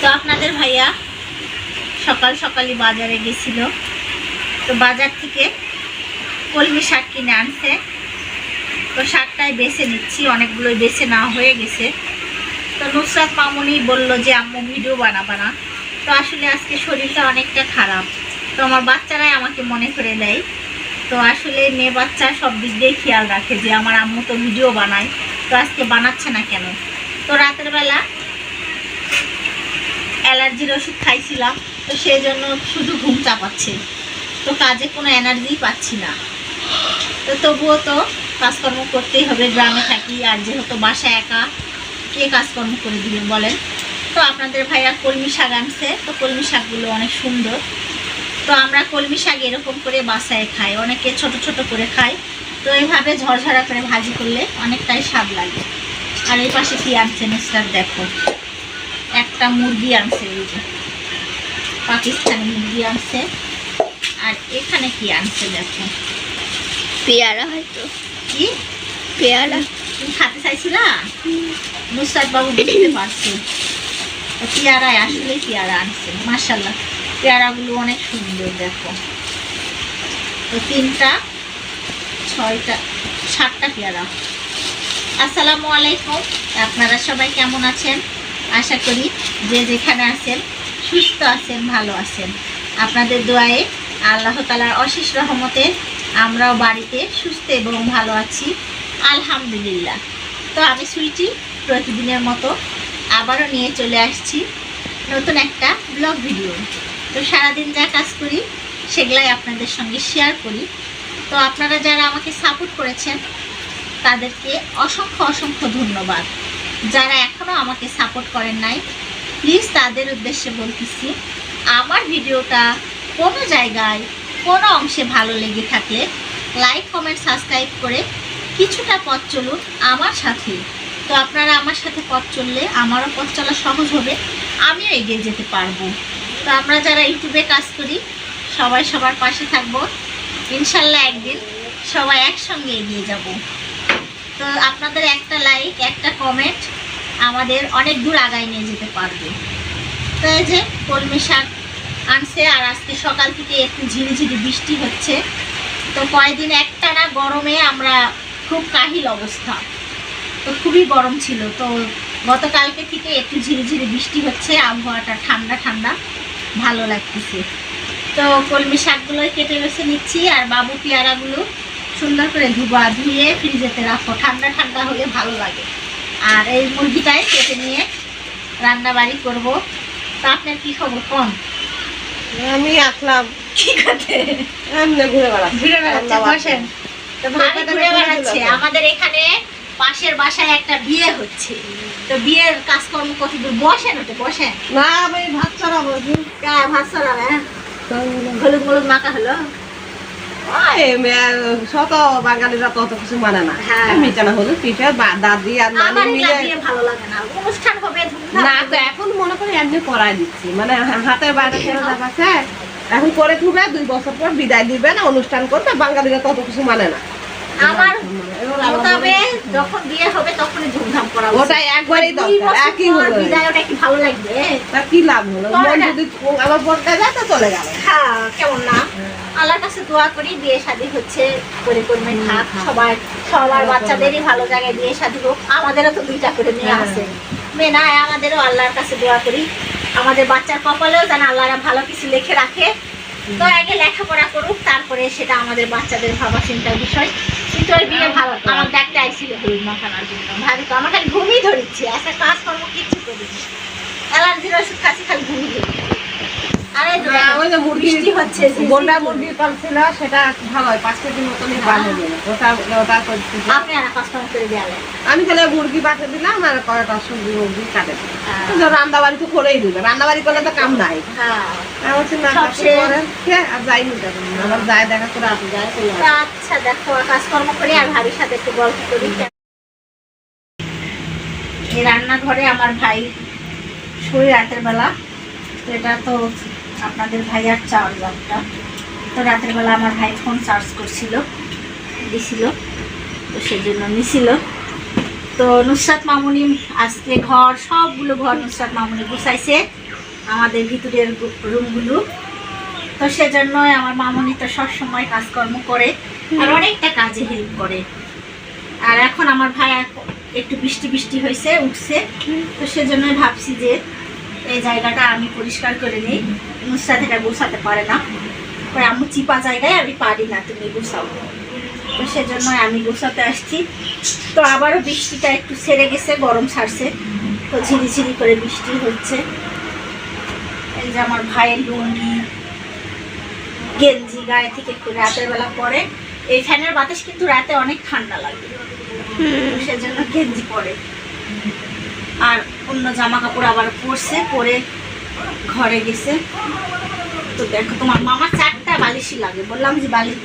তো আপনাদের ভাইয়া সকাল সকালই বাজারে গেছিল। তো বাজার থেকে কলমি শাক কিনে আনছে। তো শাকটাই বেছে নিচ্ছি, অনেকগুলোই বেছে না হয়ে গেছে। তো নুসরাত মামুনি বলল যে, আম্মু, ভিডিও বানাবা না। তো আসলে আজকে শরীরটা অনেকটা খারাপ। তো আমার বাচ্চারাই আমাকে মনে করে দেয়। তো আসলে মেয়ে বাচ্চা সব দিক দিয়ে খেয়াল রাখে যে, আমার আম্মু তো ভিডিও বানায়, তো আজকে বানাচ্ছে না কেন? তো রাতের বেলা অ্যালার্জির ওষুধ খাইছিলাম, তো সেই জন্য শুধু ঘুম চাপাচ্ছে। তো কাজে কোনো এনার্জি পাচ্ছি না। তো তবুও তো কাজকর্ম করতেই হবে, গ্রামে থাকি, আর যেহেতু বাসায় একা, কে কাজকর্ম করে দিবেন বলেন? তো আপনাদের ভাইয়া কলমি শাক আনছে, তো কলমি শাকগুলো অনেক সুন্দর। তো আমরা কলমি শাক এরকম করে বাসায় খাই, অনেকে ছোট ছোট করে খাই তো এইভাবে ঝরঝরা করে ভাজি করলে অনেকটাই স্বাদ লাগে। আর এই পাশে কি আনছে মিস্টার দেখো। একটা মুরগি আনছে এই যে। পাকিস্তানি মুরগি আনছে। আর এখানে কি আনছে দেখো? পেয়ারা হয়তো। কি? পেয়ারা। তুমি খাতে চাইছিলা? নুসরাত বাবু বুঝতে পারছে। পেয়ারায় আসলে পেয়ারা আনছে। মার্শাল্লাহ পেয়ারাগুলো অনেক সুন্দর দেখো। তো তিনটা ছয়টা সাতটা পেয়ারা। আসসালামু আলাইকুম। আপনারা সবাই কেমন আছেন? আশা করি যে যেখানে আছেন, সুস্থ আছেন, ভালো আছেন। আপনাদের দোয়ায়ে আল্লাহ তালার অশেষ রহমতে আমরাও বাড়িতে সুস্থ এবং ভালো আছি। আলহামদুলিল্লাহ। তো আমি সুইটি প্রতিদিনের মতো আবারও নিয়ে চলে আসছি নতুন একটা ব্লগ ভিডিও। তো সারাদিন যা কাজ করি, সেগুলাই আপনাদের সঙ্গে শেয়ার করি। তো আপনারা যারা আমাকে সাপোর্ট করেছেন, তাদেরকে অসংখ্য অসংখ্য ধন্যবাদ। যারা এখনও আমাকে সাপোর্ট করেন নাই প্লিজ তাদের উদ্দেশ্যে বলতেছি, আমার ভিডিওটা কোনো জায়গায়, কোনো অংশে ভালো লেগে থাকলে লাইক কমেন্ট সাবস্ক্রাইব করে কিছুটা পথ চলুন আমার সাথে। তো আপনারা আমার সাথে পথ চললে আমারও পথ চলা সহজ হবে, আমিও এগিয়ে যেতে পারব। তো আমরা যারা ইউটিউবে কাজ করি, সবাই সবার পাশে থাকব। ইনশাল্লাহ একদিন সবাই একসঙ্গে এগিয়ে যাব। তো আপনাদের একটা লাইক একটা কমেন্ট আমাদের অনেক দূর আগায় নিয়ে যেতে পারবে। তো এই যে কলমি শাক আনছে, আর আজকে সকাল থেকে একটু ঝিরিঝিরি বৃষ্টি হচ্ছে। তো কয়েকদিন একটা না গরমে আমরা খুব কাহিল অবস্থা। তো খুবই গরম ছিল। তো গতকালকে থেকে একটু ঝিরিঝিরি বৃষ্টি হচ্ছে, আবহাওয়াটা ঠান্ডা ঠান্ডা, ভালো লাগতেছে। তো কলমি শাকগুলো কেটে বেছে নিচ্ছি, আর বাবু পেয়ারাগুলো সুন্দর করে ধুবা ধুয়ে ফ্রিজেতে রাখো ঠান্ডা ঠান্ডা হলে ভালো লাগে। আর এই মুরগিটাই কেটে নিয়ে রান্না বাড়ি করব। তা আপনার কি খবর? কম আমি আসলাম। কি করতে? ঘুরে বেড়াচ্ছি। ঘুরে বেড়াচ্ছে বসেন। তো ভাবি ঘুরে বেড়াচ্ছে। আমাদের এখানে পাশের বাসায় একটা বিয়ে হচ্ছে। তো বিয়ের কাজকর্ম কত দূর? বসেন ওটা বসেন। না আমি ভাত চড়াবো ভাত চড়াবে হলুদ মলুদ মাখা হলো। শত বাঙালিরা তত কিছু মানে না। হ্যাঁ। হলো পিঠে দাদি আর নানি মিলে ভালো লাগে না। অনুষ্ঠান হবে না তো এখন মনে করি এমনি করাই দিচ্ছি। মানে হাতের বাইরে ছেড়ে দেখাচ্ছে এখন করে দুই বছর পর বিদায় দিবে না অনুষ্ঠান করবে। বাঙালিরা তত কিছু মানে না। আমার এবার যখন বিয়ে হবে তখনই ধুমধাম করা ওটাই একবারই দরকার একই হলো বিদায় ওটা কি ভালো লাগবে? তা কি লাভ হলো? মন যদি আমার বোনটা যায় তো চলে গেল। হ্যাঁ কেমন না? আল্লাহর কাছে দোয়া করি বিয়ে শাদী হচ্ছে করে করবে থাক। সবাই সবার বাচ্চাদেরই ভালো জায়গায় বিয়ে শাদী হোক। আমাদেরও তো দুইটা করে মেয়ে হ্যাঁ। আছে। মেয়ে না আমাদেরও আল্লাহর কাছে দোয়া করি। আমাদের বাচ্চার কপালেও যেন আল্লাহরা ভালো কিছু লিখে রাখে। তো আগে লেখাপড়া করুক তারপরে সেটা আমাদের বাচ্চাদের ভাবা চিন্তার বিষয়। আমার ডাক্তার আইছিল হলুদ জন্য। ভাবি তো আমার ঘুমই ধরেছি একটা কাজকর্ম কিচ্ছু করিনি অ্যালার্জির ওষুধ খাচ্ছি খালি ঘুমই ধরিচ্ছে আরে না, ওই যে মুরগি বৃষ্টি হচ্ছে পালছিল সেটা ভালো হয় পাঁচ কেজি বানিয়ে ওটা ওটা করছি আপনি আর কাস্টমার করে দেওয়ালেন আমি তাহলে মুরগি বাঁচে দিলাম আর কয়েকটা সবজি মুরগি কাটে দিলাম। হ্যাঁ। রান্না বাড়ি তো করেই দিবে। রান্না বাড়ি করলে তো কাম নাই। হ্যাঁ। তা আচ্ছা দেখো কাজকর্ম করি আর ভাবির সাথে একটু গল্প করি। এই রান্নাঘরে আমার ভাই শুয়ে রাতের বেলা। এটা তো আপনাদের ভাইয়ার চার লাখটা তো রাতের বেলা আমার ভাই ফোন চার্জ করছিল, দিছিল, তো সেজন্য নিছিল। তো নুসরাত মামুনি আজকে ঘর, সবগুলো ঘর নুসরাত মামুনি গুছাইছে, আমাদের ভিতরের রুমগুলো। তো সেজন্যই আমার মামুনি তো সবসময় কাজকর্ম করে, আর অনেকটা কাজে হেল্প করে। আর এখন আমার ভাই একটু বৃষ্টি বৃষ্টি হয়েছে, উঠছে। তো সেজন্যই ভাবছি যে এই জায়গাটা আমি পরিষ্কার করে নিই। নুসরাত এটা গোছাতে পারে না। কই আমি চিপা জায়গায় আমি পারি না তুমি গোছাও তো সেজন্য আমি গোছাতে আসছি। তো আবারও বৃষ্টিটা একটু সেরে গেছে গরম ছাড়ছে। তো ঝিরিঝিরি করে বৃষ্টি হচ্ছে। এই যে আমার ভাইয়ের লুঙ্গি গেঞ্জি গায়ে থেকে একটু রাতের বেলা পরে। এই ফ্যানের বাতাস কিন্তু রাতে অনেক ঠান্ডা লাগে। সেজন্য গেঞ্জি পরে। আর অন্য জামা কাপড় আবার পরছে পরে ঘরে গেছে। তো দেখো, তোমার মামা চারটা বালিশই লাগে। বললাম যে বালিশ।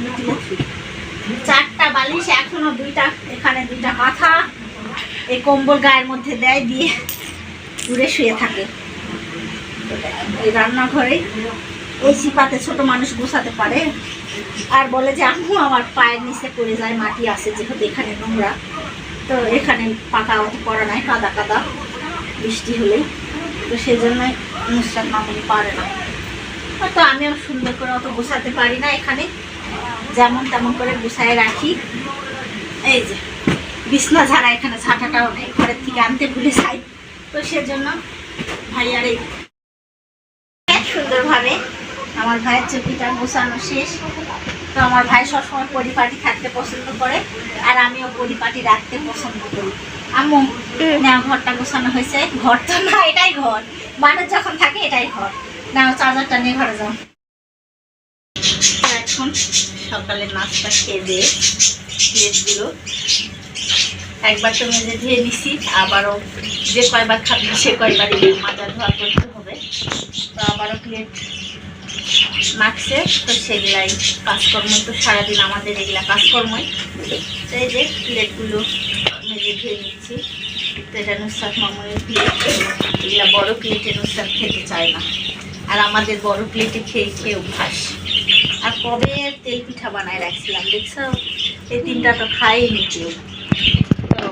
চারটা বালিশ, এখনও দুইটা, এখানে দুইটা মাথা, এই কম্বল গায়ের মধ্যে দেয় দিয়ে উড়ে শুয়ে থাকে। এই রান্নাঘরে এই সিপাতে ছোট মানুষ বসাতে পারে। আর বলে যে, আম্মু, আমার পায়ের নিচে পড়ে যায়, মাটি আছে, যেহেতু এখানে নোংরা। তো এখানে পাকা করা নাই, কাদা কাদা বৃষ্টি হলে। তো সেই জন্যই নুসরাত মামুনি পারে না। তো আমিও সুন্দর করে অত গোছাতে পারি না এখানে। যেমন তেমন করে গুছায় রাখি। এই যে বিছনা ঝাড়া এখানে ছাটাটা অনেক ঘরের থেকে আনতে ভুলে যাই। তো সেজন্য ভাইয়ার এই সুন্দরভাবে আমার ভাইয়ের চুপিটা গোছানো শেষ। তো আমার ভাই সবসময় পরিপাটি থাকতে পছন্দ করে আর আমিও পরিপাটি রাখতে পছন্দ করি। আম্মু না ঘরটা গোছানো হয়েছে। ঘর তো না এটাই ঘর। মানুষ যখন থাকে এটাই ঘর। না চার্জারটা নিয়ে ঘরে যাও। এখন সকালে নাস্তা খেয়ে দিয়ে প্লেটগুলো একবার তো মেজে ধুয়ে নিছি, আবারও যে কয়বার খাবি সে কয়বারই মাজা ধোয়া করতে হবে। তো আবারও প্লেট মাখছে, তো সেগুলাই কাজকর্মই তো সারাদিন আমাদের এগুলা কাজকর্মই। তো এই যে প্লেটগুলো মেজে ধুয়ে নিচ্ছি। এটা নুসরাত মামুনের প্লেট। এগুলা বড় প্লেটে নুসরাত খেতে চায় না। আর আমাদের বড় প্লেটে খেয়ে খেয়ে অভ্যাস। আর কবে তেল পিঠা বানায় রাখছিলাম, দেখছ? এই তিনটা তো খাইনি কেউ। তো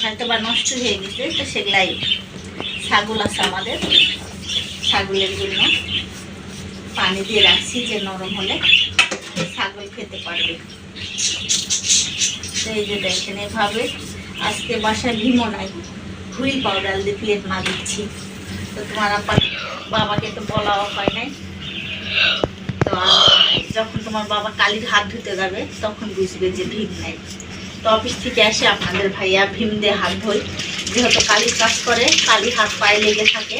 হয়তো বা নষ্ট হয়ে গেছে, তো সেগুলাই ছাগল আছে আমাদের। ছাগলের জন্য পানি দিয়ে রাখছি যে নরম হলে, ছাগল খেতে পারবে। এই যে দেখেন, এভাবে আজকে বাসায় ভীমও নাই। হুইল পাউডার দিয়ে প্লেট মা দিচ্ছি। তো তোমার আপা বাবাকে তো বলাও হয় নাই। তো যখন তোমার বাবা কালির হাত ধুতে যাবে, তখন বুঝবে যে ভীম নাই। তো অফিস থেকে আসে আপনাদের ভাইয়া ভীম দিয়ে হাত ধোয়। যেহেতু কালির কাজ করে কালি হাত পায়ে লেগে থাকে।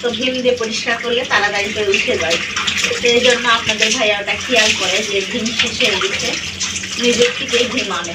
তো ভীম দিয়ে পরিষ্কার করলে তাড়াতাড়ি করে উঠে যায়। এই জন্য আপনাদের ভাইয়া ওটা খেয়াল করে যে ভীম শেষ হয়ে নিজের থেকেই ভীম আনে।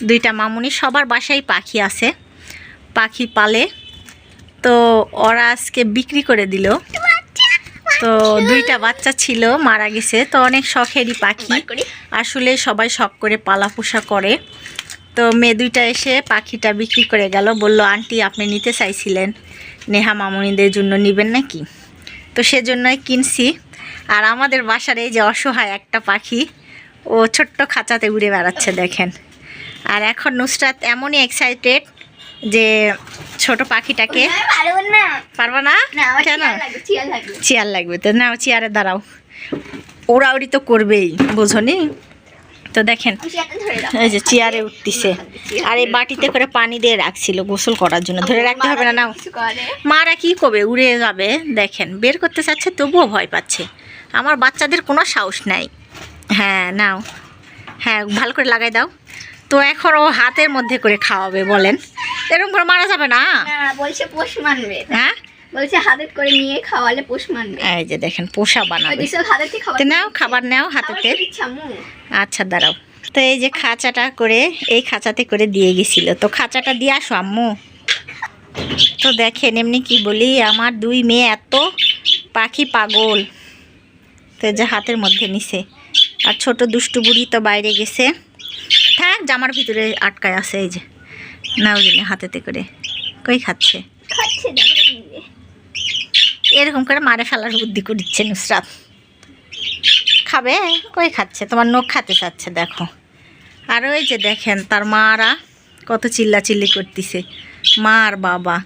দুইটা মামুনি সবার বাসায় পাখি আছে পাখি পালে। তো ওরা আজকে বিক্রি করে দিল। তো দুইটা বাচ্চা ছিল মারা গেছে। তো অনেক শখেরই পাখি। আসলে সবাই শখ করে পালা পোষা করে। তো মেয়ে দুইটা এসে পাখিটা বিক্রি করে গেল। বলল আন্টি আপনি নিতে চাইছিলেন। নেহা মামুনিদের জন্য নেবেন নাকি? তো সেজন্যই কিনছি। আর আমাদের বাসার এই যে অসহায় একটা পাখি ও ছোট্ট খাঁচাতে উড়ে বেড়াচ্ছে দেখেন। আর এখন নুসরাত এমনই এক্সাইটেড যে ছোট পাখিটাকে পারব না? কেন? চেয়ার লাগবে তো নাও চেয়ারে দাঁড়াও। ওরা ওড়াউড়ি তো করবেই বোঝনি? তো দেখেন এই যে চেয়ারে উঠতিছে। আর এই বাটিতে করে পানি দিয়ে রাখছিল গোসল করার জন্য। ধরে রাখতে হবে না নাও। মারা কি করবে? উড়ে যাবে দেখেন। বের করতে চাচ্ছে তবুও ভয় পাচ্ছে। আমার বাচ্চাদের কোনো সাহস নাই। হ্যাঁ নাও। হ্যাঁ ভালো করে লাগাই দাও। তো এখন ও হাতের মধ্যে করে খাওয়াবে বলেন। এরকম করে মারা যাবে না? বলছে পোষ মানবে। হ্যাঁ? বলছে করে নিয়ে খাওয়ালে পোষ মানবে। এই যে দেখেন পোষা বানাবে। নাও খাবার নাও হাতেতে। ইচ্ছা আচ্ছা দাঁড়াও। তো এই যে খাঁচাটা করে এই খাঁচাতে করে দিয়ে গেছিল। তো খাঁচাটা দিয়ে আসো আম্মু। তো দেখেন এমনি কি বলি আমার দুই মেয়ে এত পাখি পাগল। তো যে হাতের মধ্যে নিছে। আর ছোট দুষ্টু বুড়ি তো বাইরে গেছে। থাক জামার ভিতরে আটকায় আছে এই যে। নাও গেলে হাতেতে করে। কই খাচ্ছে? এরকম করে মারে ফেলার বুদ্ধি করছে নুসরাত। খাবে? কই খাচ্ছে? তোমার নখ খাতে চাচ্ছে দেখো। আর ওই যে দেখেন তার মারা কত চিল্লাচিল্লি করতেছে। মা আর বাবা।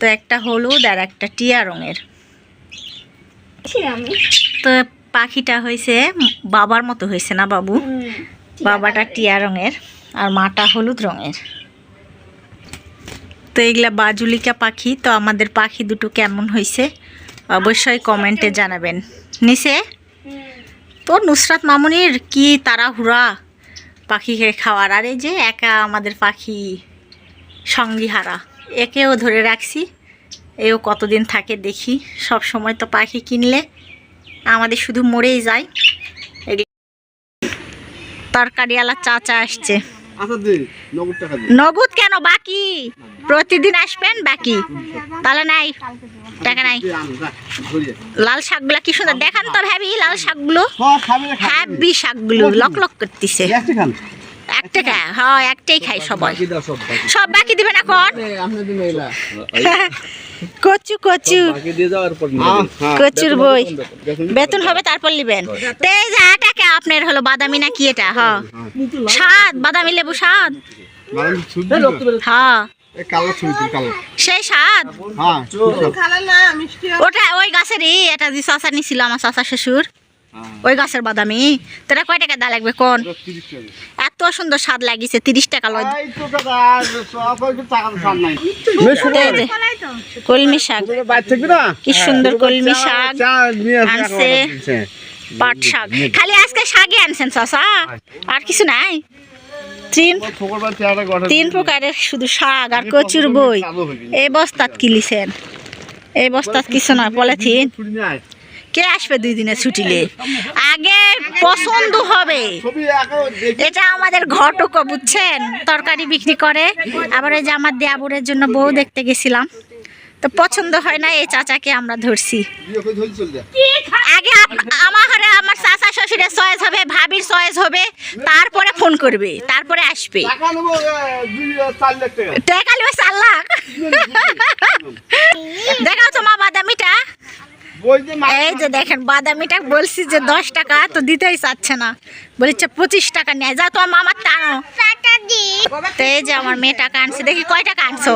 তো একটা হলুদ আর একটা টিয়া রঙের। তো পাখিটা হয়েছে বাবার মতো হয়েছে না বাবু? বাবাটা টিয়া রঙের আর মাটা হলুদ রঙের। তো এগুলা বাজুলিকা পাখি তো আমাদের পাখি দুটো কেমন হয়েছে অবশ্যই কমেন্টে জানাবেন। নিচে তো নুসরাত মামুনির কি তাড়াহুড়া পাখিকে খাওয়ার? আর এই যে একা আমাদের পাখি সঙ্গী হারা একেও ধরে রাখছি এও কতদিন থাকে দেখি। সব সময় তো পাখি কিনলে আমাদের শুধু মরেই যায়। তরকারিওয়ালা চাচা আসছে। আচ্ছা নগদ কেন? বাকি? প্রতিদিন আসবেন? বাকি? তাহলে নাই টাকা নাই। লাল শাকগুলা কি সুন্দর? দেখান তো ভাবি লাল শাকগুলো। হ্যাভি শাকগুলো লক লক করতেছে। এক টাকা হ্যাঁ একটাই খাই সবাই। সব বাকি সব বাকি দিবেন এখন? কচু কচু। বাকি দিয়ে যাওয়ার পর হ্যাঁ কচুর বই। বেতন হবে তারপর নিবেন। তো এই যে টাকা আপনার হলো বাদামি না কি এটা? হ। স্বাদ বাদামি লেবু স্বাদ? হ্যাঁ সেই স্বাদ? হ্যাঁ খালা না মিষ্টি ওটা ওই গাছেরই এটা যে চাষা নিছিল আমার চাষা শ্বশুর। ওই গাছের বাদামি। তোরা কয় টাকা দা লাগবে কোন? এত সুন্দর স্বাদ লাগিছে তিরিশ টাকা লয়। কলমি শাক। কি সুন্দর কলমি শাক চা নিয়ে আসবে আনছে। পাট শাক। খালি আজকে শাকই আনছেন চাষা আর কিছু নাই? তিন তিন প্রকারের শুধু শাক আর কচুর বই। এই বস্তাত কিলিছেন। এই বস্তাত কিছু নয় পলিথিন। কে আসবে দুই দিনে ছুটিলে আগে পছন্দ হবে। এটা আমাদের ঘটক বুঝছেন? তরকারি বিক্রি করে। আবার এই যে আমার দেয়াবুরের জন্য বউ দেখতে গেছিলাম। তো পছন্দ হয় না, এই চাচাকে আমরা ধরছি। আগে আমার ঘরে আমার চাচা শ্বশুরের চয়েস হবে, ভাবির চয়েস হবে। তারপরে ফোন করবে, তারপরে আসবে। টাকা নেব চার লাখ। দেখাও তো মা বাদামিটা। এই যে দেখেন বাদামিটা বলছি যে দশ টাকা তো দিতেই চাচ্ছে না। বলছে পঁচিশ টাকা নেয় যা তোমার মামার টানো। তো এই যে আমার মেয়ে টাকা আনছে দেখি কয় টাকা আনছো?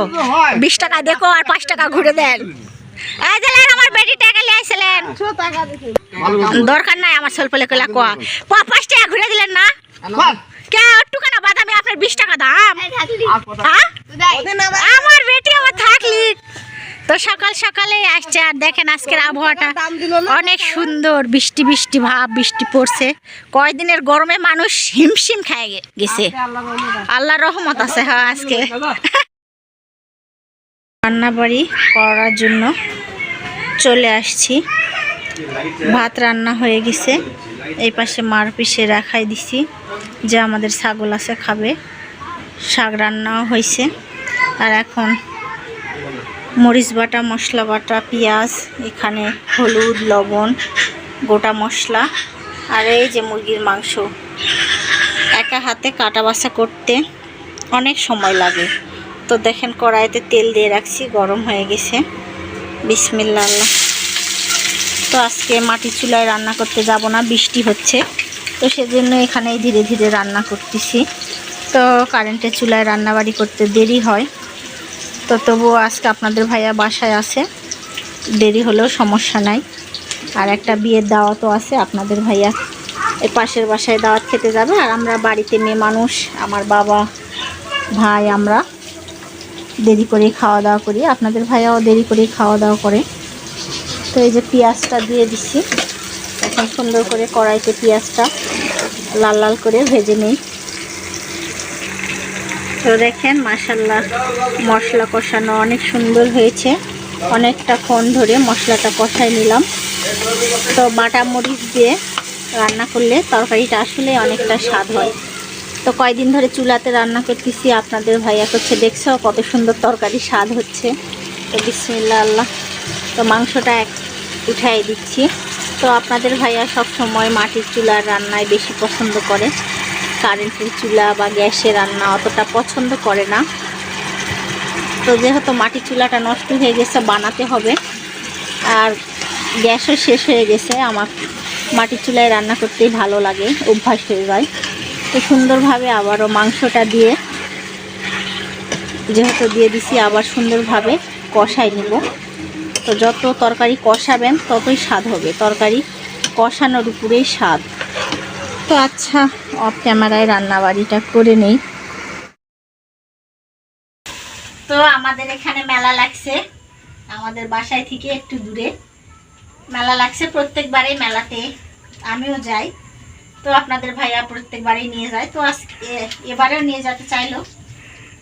বিশ টাকা দেখো আর পাঁচ টাকা ঘুরে দেন। এই যে আমার বেটি টাকা লিয়ে আইছিলেন দরকার নাই আমার সলপলে কইলা কোয়া। পাঁচ টাকা ঘুরে দিলেন না? কে বাদামি আপনার বিশ টাকা দাম? হ্যাঁ। আমার বেটি আমার থাকলি। তো সকাল সকালে আসছে আর দেখেন আজকের আবহাওয়াটা অনেক সুন্দর বৃষ্টি বৃষ্টি ভাব বৃষ্টি পড়ছে। কয়দিনের গরমে মানুষ হিমশিম খায় গেছে। আল্লাহ রহমত আছে। হ্যাঁ আজকে। রান্না বাড়ি করার জন্য চলে আসছি। ভাত রান্না হয়ে গেছে। এই পাশে মার পিসে রাখাই দিছি। যে আমাদের ছাগল আছে খাবে। শাক রান্নাও হয়েছে আর এখন মরিচ বাটা, মশলা বাটা, পেঁয়াজ, এখানে হলুদ, লবণ, গোটা মশলা আর এই যে মুরগির মাংস। একা হাতে কাটা বাসা করতে অনেক সময় লাগে। তো দেখেন কড়াইতে তেল দিয়ে রাখছি, গরম হয়ে গেছে। বিসমিল্লা তো আজকে মাটি চুলায় রান্না করতে যাব না, বৃষ্টি হচ্ছে। তো সেজন্য এখানেই ধীরে ধীরে রান্না করতেছি। তো কারেন্টের চুলায় রান্নাবাড়ি করতে দেরি হয়। তো তবুও আজকে আপনাদের ভাইয়া বাসায় আছে। দেরি হলেও সমস্যা নাই। আর একটা বিয়ের দাওয়াতও আছে, আপনাদের ভাইয়া এই পাশের বাসায় দাওয়াত খেতে যাবে। আর আমরা বাড়িতে মেয়ে মানুষ, আমার বাবা, ভাই, আমরা দেরি করে খাওয়া দাওয়া করি। আপনাদের ভাইয়াও দেরি করে খাওয়া দাওয়া করে। তো এই যে পেঁয়াজটা দিয়ে দিচ্ছি এখন সুন্দর করে কড়াইতে পেঁয়াজটা লাল লাল করে ভেজে নেই। তো দেখেন মাসাল্লাহ মশলা কষানো অনেক সুন্দর হয়েছে। অনেকটা ক্ষণ ধরে মশলাটা কষাই নিলাম। তো বাটা মরিচ দিয়ে রান্না করলে তরকারিটা আসলে অনেকটা স্বাদ হয়। তো কয়দিন ধরে চুলাতে রান্না করতেছি, আপনাদের ভাইয়া করছে, দেখছ কত সুন্দর তরকারি স্বাদ হচ্ছে। তো বিসমিল্লা আল্লাহ। তো মাংসটা এক উঠাই দিচ্ছি। তো আপনাদের ভাইয়া সব সময় মাটির চুলার রান্নায় বেশি পছন্দ করে। কারেন্টের চুলা বা গ্যাসে রান্না অতটা পছন্দ করে না। তো যেহেতু মাটির চুলাটা নষ্ট হয়ে গেছে, বানাতে হবে। আর গ্যাসও শেষ হয়ে গেছে। আমার মাটির চুলায় রান্না করতেই ভালো লাগে, অভ্যাস হয়ে যায়। তো সুন্দরভাবে আবারও মাংসটা দিয়ে, যেহেতু দিয়ে দিছি, আবার সুন্দরভাবে কষাই নিব। তো যত তরকারি কষাবেন, ততই স্বাদ হবে। তরকারি কষানোর উপরেই স্বাদ। তো আচ্ছা অফ ক্যামেরায় রান্নাবাড়িটা করে নেই। তো আমাদের এখানে মেলা লাগছে। আমাদের বাসায় থেকে একটু দূরে। মেলা লাগছে প্রত্যেকবারই মেলাতে। আমিও যাই। তো আপনাদের ভাইয়া প্রত্যেকবারই নিয়ে যায়। তো আজকে এবারেও নিয়ে যেতে চাইলো।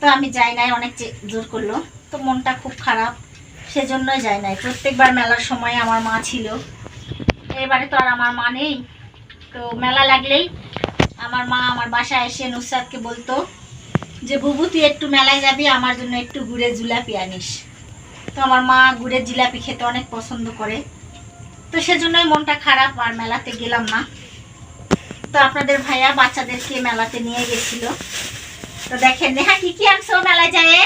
তো আমি যাই নাই, অনেক জোর করল। তো মনটা খুব খারাপ। সেজন্যই যাই নাই। প্রত্যেকবার মেলার সময় আমার মা ছিল। এবারে তো আর আমার মা নেই। তো মেলা লাগলেই আমার মা আমার বাসায় এসে নুসরাতকে বলতো যে, বুবু, তুই একটু মেলায় যাবি, আমার জন্য একটু গুড়ের জিলাপি আনিস। তো আমার মা গুড়ের জিলাপি খেতে অনেক পছন্দ করে। তো সেজন্যই মনটা খারাপ, আর মেলাতে গেলাম না। তো আপনাদের ভাইয়া বাচ্চাদেরকে মেলাতে নিয়ে গেছিল। তো দেখেন, নেহা, কি কি আনছো মেলায় যায়?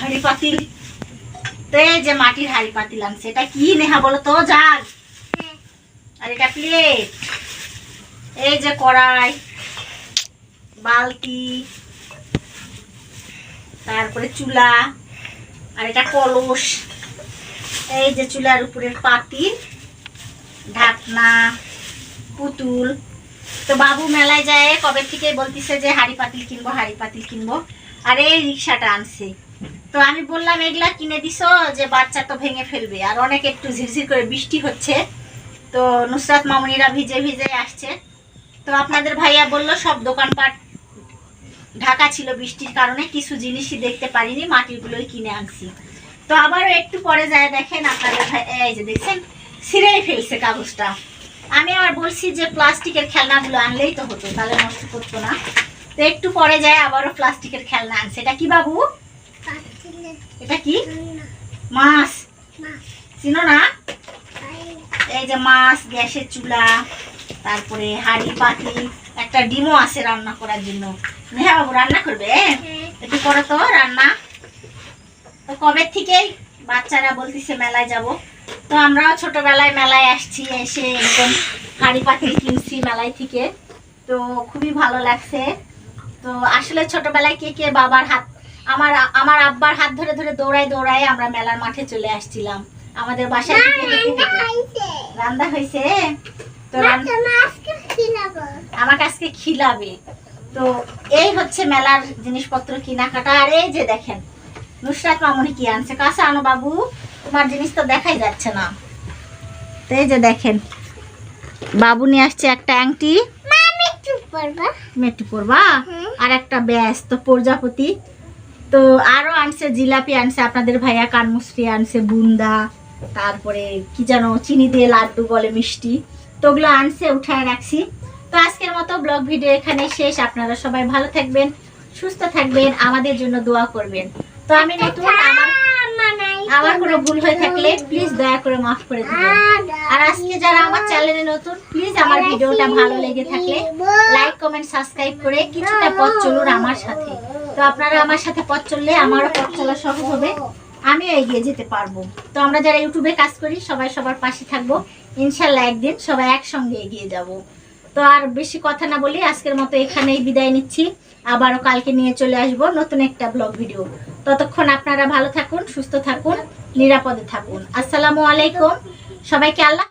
হাড়ি পাতিল। তো এই যে মাটির হাড়ি পাতিল আনছে, এটা কি নেহা বলো তো? জাগ আর এটা প্লেট এই যে কড়াই, বালতি, তারপরে চুলা, আর এটা কলস। এই যে চুলার উপরের পাতিল, ঢাকনা, পুতুল। তো বাবু মেলায় যায়, কবে থেকে বলতিছে যে হাড়ি পাতিল কিনবো, হাড়ি পাতিল কিনবো। আর এই রিক্সাটা আনছে। তো আমি বললাম, এগুলা কিনে দিছো? যে বাচ্চা তো ভেঙে ফেলবে। আর অনেক একটু ঝিরঝির করে বৃষ্টি হচ্ছে। তো নুসরাত মামুনিরা ভিজে ভিজে আসছে। তো আপনাদের ভাইয়া বলল সব দোকানপাট ঢাকা ছিল বৃষ্টির কারণে কিছু জিনিসই দেখতে পারিনি মাটিগুলোই কিনে আনছি। তো আবারও একটু পরে যায় দেখেন আপনাদের ভাই এই যে দেখছেন ছিঁড়েই ফেলছে কাগজটা। আমি আবার বলছি যে প্লাস্টিকের খেলনাগুলো আনলেই তো হতো তাহলে নষ্ট করতো না। তো একটু পরে যায় আবারও প্লাস্টিকের খেলনা আনছে। এটা কি বাবু? এটা কি? মাছ। চিনো না? এই যে মাছ গ্যাসের চুলা তারপরে হাঁড়ি পাতি একটা ডিমও আছে রান্না করার জন্য। নেহা বাবু রান্না করবে? একটু করো তো রান্না। তো কবে থেকেই বাচ্চারা বলতেছে মেলায় যাব। তো আমরাও ছোটবেলায় মেলায় আসছি এসে এরকম হাঁড়ি পাতিল কিনছি মেলায় থেকে। তো খুবই ভালো লাগছে। তো আসলে ছোটবেলায় কে কে বাবার হাত আমার আমার আব্বার হাত ধরে ধরে দৌড়ায় দৌড়ায় আমরা মেলার মাঠে চলে আসছিলাম। আমাদের বাসায়। রান্না হয়েছে। তো আমাকে আজকে খিলাবে। তো এই হচ্ছে মেলার জিনিসপত্র কেনাকাটা। আর এই যে দেখেন নুসরাত মামুনি কি আনছে? কাছে আনো বাবু তোমার জিনিস তো দেখাই যাচ্ছে না। তো এই যে দেখেন বাবু নিয়ে আসছে একটা আংটি। মেট্টু পরবা। আর একটা ব্যাস তো প্রজাপতি। তো আরও আনছে জিলাপি আনছে আপনাদের ভাইয়া কানমুসরি আনছে বুন্দা। তারপরে কি যেন চিনি দিয়ে লাড্ডু বলে মিষ্টি। তো ওগুলো আনছে, উঠায় রাখছি। তো আজকের মতো ব্লগ ভিডিও এখানে শেষ। আপনারা সবাই ভালো থাকবেন, সুস্থ থাকবেন, আমাদের জন্য দোয়া করবেন। তো আমি নতুন, আমার আমার কোনো ভুল হয়ে থাকলে প্লিজ দয়া করে মাফ করে দিবেন। আর আজকে যারা আমার চ্যানেলে নতুন প্লিজ আমার ভিডিওটা ভালো লেগে থাকলে লাইক কমেন্ট সাবস্ক্রাইব করে কিছুটা পথ চলুন আমার সাথে। তো আপনারা আমার সাথে পথ চললে আমারও পথ চলা সহজ হবে। আমিও এগিয়ে যেতে পারব। তো আমরা যারা ইউটিউবে কাজ করি, সবাই সবার পাশে থাকব। ইনশাল্লাহ একদিন সবাই একসঙ্গে এগিয়ে যাব। তো আর বেশি কথা না বলি আজকের মতো এখানেই বিদায় নিচ্ছি। আবারও কালকে নিয়ে চলে আসব নতুন একটা ব্লগ ভিডিও। ততক্ষণ আপনারা ভালো থাকুন, সুস্থ থাকুন, নিরাপদে থাকুন। আসসালামু আলাইকুম। সবাইকে আল্লাহ